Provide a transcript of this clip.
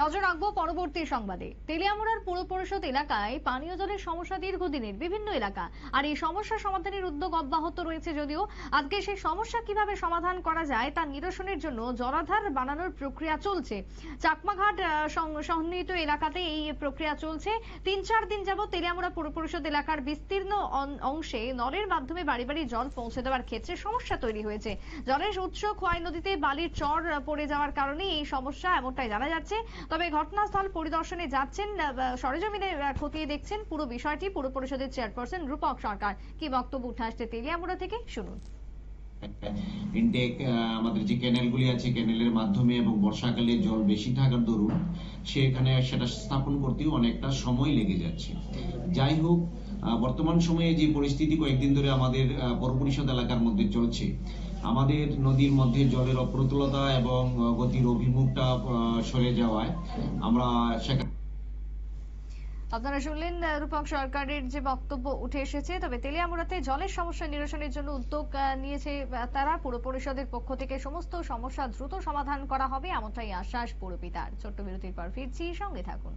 নজর রাখব পরবর্তী সংবাদে। তেলিয়ামুড়ার পুর পরিষদ এলাকায় পানীয় জলের সমস্যা দীর্ঘদিনের বিভিন্ন এলাকা। আর এই সমস্যা সমাধানের উদ্যোগ অব্যাহত রয়েছে যদিও, আজকে সেই সমস্যা কীভাবে সমাধান করা যায় তা নিরসনের জন্য জলাধার বানানোর প্রক্রিয়া চলছে। চাকমাঘাট সন্নিহিত এলাকাতে এই প্রক্রিয়া চলছে। তিন চার দিন যাবত তেলিয়ামুড়া পুর পরিষদ এলাকার বিস্তীর্ণ অংশে নলের মাধ্যমে বাড়ি বাড়ি জল পৌঁছে দেওয়ার ক্ষেত্রে সমস্যা তৈরি হয়েছে। জলের উৎস খোয়াই নদীতে বালির চর পড়ে যাওয়ার কারণে এই সমস্যা এমনটাই জানা যাচ্ছে। তবে ঘটনাস্থল পরিদর্শনে যাচ্ছেন সরেজমিনে খতিয়ে দেখছেন পুরো বিষয়টি পুর পরিষদের চেয়ারপারসন রূপক সরকার। কি বক্তব্য উঠে আসছে তেলিয়ামুড়া থেকে? শুনুন। ইনটেক আমাদের যে ক্যানেলগুলি আছে ক্যানেলের মাধ্যমে এবং বর্ষাকালে জল বেশি থাকার দরুন, সেখানে সেটা স্থাপন করতেও অনেকটা সময় লেগে যাচ্ছে। যাই হোক বর্তমান সময়ে যে পরিস্থিতি কয়েকদিন ধরে আমাদের পৌর পরিষদ এলাকার মধ্যে চলছে, আমাদের নদীর মধ্যে জলের অপ্রতুলতা এবং গতির অভিমুখটা সরে যাওয়ায় আমরা সেখানে আপনারা শুনলেন রূপক সরকারের যে বক্তব্য উঠে এসেছে, তবে তেলিয়ামুড়াতে জলের সমস্যা নিরসনের জন্য উদ্যোগ নিয়েছে তারা। পুর পরিষদের পক্ষ থেকে সমস্ত সমস্যা দ্রুত সমাধান করা হবে, এমনটাই আশ্বাস পুরপিতার। ছোট্ট বিরতির পর ফিরছি, সঙ্গে থাকুন।